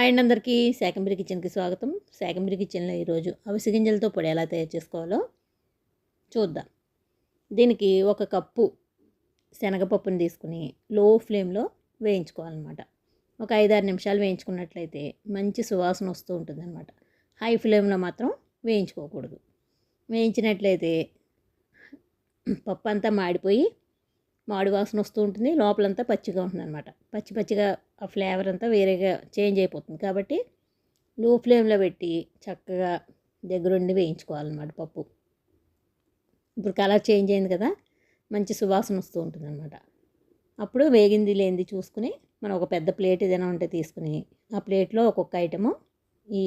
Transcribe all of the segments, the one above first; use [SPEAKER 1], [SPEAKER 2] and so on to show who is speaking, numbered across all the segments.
[SPEAKER 1] And అందరికీ శాకంబరి కిచెన్కి స్వాగతం. శాకంబరి కిచెన్లో ఈరోజు అవిసి గింజలతో పొడి ఎలా తయారు చేసుకోవాలో చూద్దాం. దీనికి ఒక కప్పు శనగపప్పుని తీసుకుని లో ఫ్లేమ్లో వేయించుకోవాలన్నమాట. ఒక ఐదారు నిమిషాలు వేయించుకున్నట్లయితే మంచి సువాసన వస్తూ ఉంటుందన్నమాట. హై ఫ్లేమ్లో మాత్రం వేయించుకోకూడదు. వేయించినట్లయితే పప్పు అంతా మాడిపోయి మామిడి వాసన వస్తూ ఉంటుంది లోపలంతా పచ్చిగా ఉంటుంది అనమాట పచ్చి పచ్చిగా ఆ ఫ్లేవర్ అంతా వేరేగా చేంజ్ అయిపోతుంది. కాబట్టి లో ఫ్లేమ్లో పెట్టి చక్కగా దగ్గరుండి వేయించుకోవాలన్నమాట పప్పు. ఇప్పుడు కలర్ చేంజ్ అయింది కదా మంచి సువాసన వస్తూ ఉంటుంది అనమాట అప్పుడు వేగింది లేనిది చూసుకుని మనం ఒక పెద్ద ప్లేట్ ఏదైనా ఉంటే తీసుకుని ఆ ప్లేట్లో ఒక్కొక్క ఐటము ఈ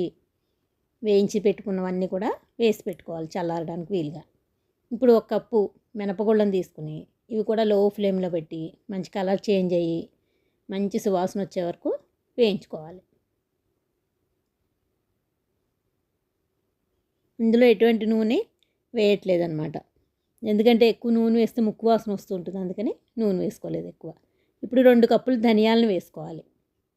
[SPEAKER 1] వేయించి పెట్టుకున్నవన్నీ కూడా వేసి పెట్టుకోవాలి చల్లారడానికి వీలుగా. ఇప్పుడు ఒక కప్పు మినపగుళ్ళను తీసుకుని ఇవి కూడా లో ఫ్లేమ్లో పెట్టి మంచి కలర్ చేంజ్ అయ్యి మంచి సువాసన వచ్చే వరకు వేయించుకోవాలి. ఇందులో ఎటువంటి నూనె వేయట్లేదన్నమాట. ఎందుకంటే ఎక్కువ నూనె వేస్తే ముక్కు వాసన వస్తుంటుంది. అందుకని నూనె వేసుకోలేదు ఎక్కువ. ఇప్పుడు రెండు కప్పులు ధనియాలను వేసుకోవాలి.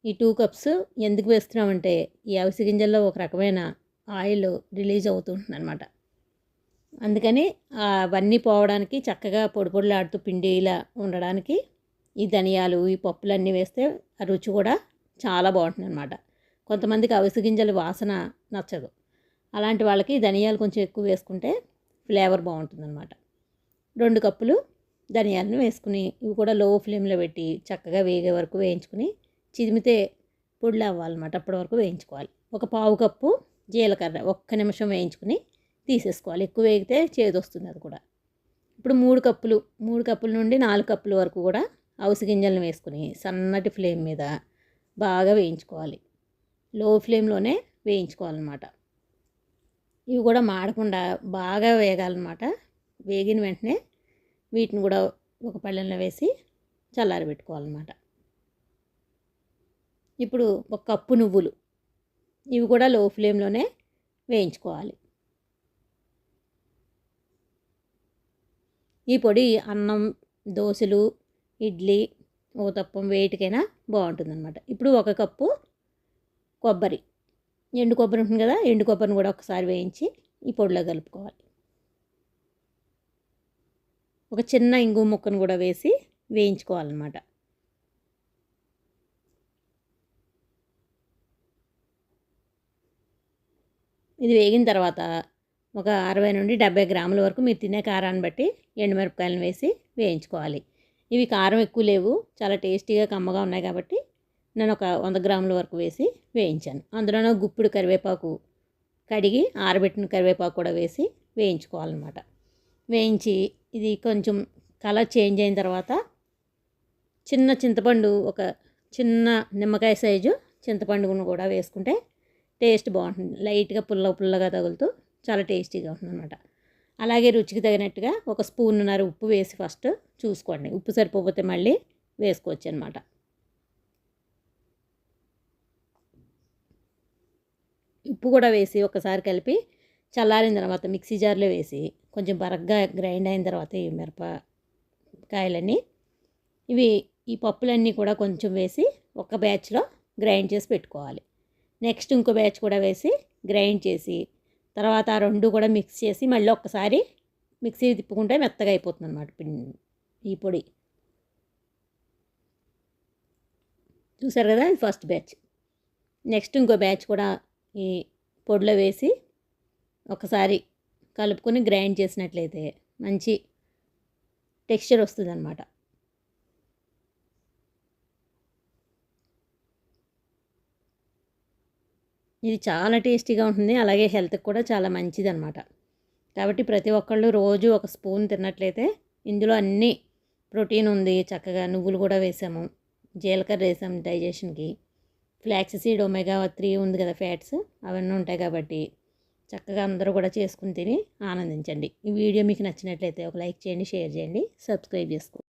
[SPEAKER 1] ఈ టూ కప్స్ ఎందుకు వేస్తున్నామంటే ఈ అవిసి గింజల్లో ఒక రకమైన ఆయిల్ రిలీజ్ అవుతుంటుంది అనమాట అందుకని అవన్నీ పోవడానికి చక్కగా పొడి పొడిలాడుతూ పిండి ఇలా ఉండడానికి ఈ ధనియాలు ఈ పప్పులన్నీ వేస్తే ఆ రుచి కూడా చాలా బాగుంటుంది అనమాట కొంతమందికి అవిసి గింజల వాసన నచ్చదు. అలాంటి వాళ్ళకి ధనియాలు కొంచెం ఎక్కువ వేసుకుంటే ఫ్లేవర్ బాగుంటుందన్నమాట. రెండు కప్పులు ధనియాలను వేసుకుని ఇవి కూడా లో ఫ్లేమ్లో పెట్టి చక్కగా వేగే వరకు వేయించుకుని చిదిమితే పొడిలు అవ్వాలన్నమాట అప్పటి వరకు వేయించుకోవాలి. ఒక పావు కప్పు జీలకర్ర ఒక్క నిమిషం వేయించుకుని తీసేసుకోవాలి. ఎక్కువ వేగితే చేదు వస్తుంది అది కూడా. ఇప్పుడు మూడు కప్పులు మూడు కప్పుల నుండి నాలుగు కప్పుల వరకు కూడా అవసి గింజలను వేసుకుని సన్నటి ఫ్లేమ్ మీద బాగా వేయించుకోవాలి. లో ఫ్లేమ్లోనే వేయించుకోవాలన్నమాట. ఇవి కూడా మాడకుండా బాగా వేగాలన్నమాట. వేగిన వెంటనే వీటిని కూడా ఒక పళ్ళెంలో వేసి చల్లారబెట్టుకోవాలన్నమాట. ఇప్పుడు ఒక కప్పు నువ్వులు ఇవి కూడా లో ఫ్లేమ్లోనే వేయించుకోవాలి. ఈ పొడి అన్నం దోశలు ఇడ్లీ ఊతప్పం వేటికైనా బాగుంటుందన్నమాట. ఇప్పుడు ఒక కప్పు కొబ్బరి. ఎండు కొబ్బరి ఉంటుంది కదా ఎండు కొబ్బరిని కూడా ఒకసారి వేయించి ఈ పొడిలో కలుపుకోవాలి. ఒక చిన్న ఇంగు ముక్కను కూడా వేసి వేయించుకోవాలన్నమాట. ఇది వేగిన తర్వాత ఒక అరవై నుండి డెబ్బై గ్రాముల వరకు మీరు తినే కారాన్ని బట్టి ఎండుమిరపకాయలను వేసి వేయించుకోవాలి. ఇవి కారం ఎక్కువ లేవు చాలా టేస్టీగా కమ్మగా ఉన్నాయి కాబట్టి నేను ఒక వంద గ్రాముల వరకు వేసి వేయించాను. అందులోనూ గుప్పుడు కరివేపాకు కడిగి ఆరబెట్టిన కరివేపాకు కూడా వేసి వేయించుకోవాలన్నమాట. వేయించి ఇది కొంచెం కలర్ చేంజ్ అయిన తర్వాత చిన్న చింతపండు ఒక చిన్న నిమ్మకాయ సైజు చింతపండును కూడా వేసుకుంటే టేస్ట్ బాగుంటుంది. లైట్గా పుల్ల పుల్లగా తగులుతూ చాలా టేస్టీగా ఉంటుంది అనమాట అలాగే రుచికి తగినట్టుగా ఒక స్పూన్నర ఉప్పు వేసి ఫస్ట్ చూసుకోండి. ఉప్పు సరిపోతే మళ్ళీ వేసుకోవచ్చు అనమాట ఉప్పు కూడా వేసి ఒకసారి కలిపి చల్లారిన తర్వాత మిక్సీ జార్లో వేసి కొంచెం బరగ్గా గ్రైండ్ అయిన తర్వాత ఈ మిరపకాయలన్నీ ఇవి ఈ పప్పులన్నీ కూడా కొంచెం వేసి ఒక బ్యాచ్లో గ్రైండ్ చేసి పెట్టుకోవాలి. నెక్స్ట్ ఇంకో బ్యాచ్ కూడా వేసి గ్రైండ్ చేసి తర్వాత ఆ రెండు కూడా మిక్స్ చేసి మళ్ళీ ఒక్కసారి మిక్సీ తిప్పుకుంటే మెత్తగా అయిపోతుంది అనమాట ఈ పొడి. చూసారు కదా ఇది ఫస్ట్ బ్యాచ్ నెక్స్ట్ ఇంకో బ్యాచ్ కూడా ఈ పొడిలో వేసి ఒకసారి కలుపుకొని గ్రైండ్ చేసినట్లయితే మంచి టెక్స్చర్ వస్తుంది అనమాట ఇది చాలా టేస్టీగా ఉంటుంది. అలాగే హెల్త్కి కూడా చాలా మంచిది అనమాట కాబట్టి ప్రతి ఒక్కళ్ళు రోజు ఒక స్పూన్ తిన్నట్లయితే ఇందులో అన్నీ ప్రోటీన్ ఉంది. చక్కగా నువ్వులు కూడా వేసాము. జీలకర్ర వేసాము డైజెషన్కి. ఫ్లాక్స్ సీడ్ ఒమేగా త్రీ ఉంది కదా ఫ్యాట్స్ అవన్నీ ఉంటాయి కాబట్టి చక్కగా అందరూ కూడా చేసుకుని తిని ఆనందించండి. ఈ వీడియో మీకు నచ్చినట్లయితే ఒక లైక్ చేయండి షేర్ చేయండి సబ్స్క్రైబ్ చేసుకోండి.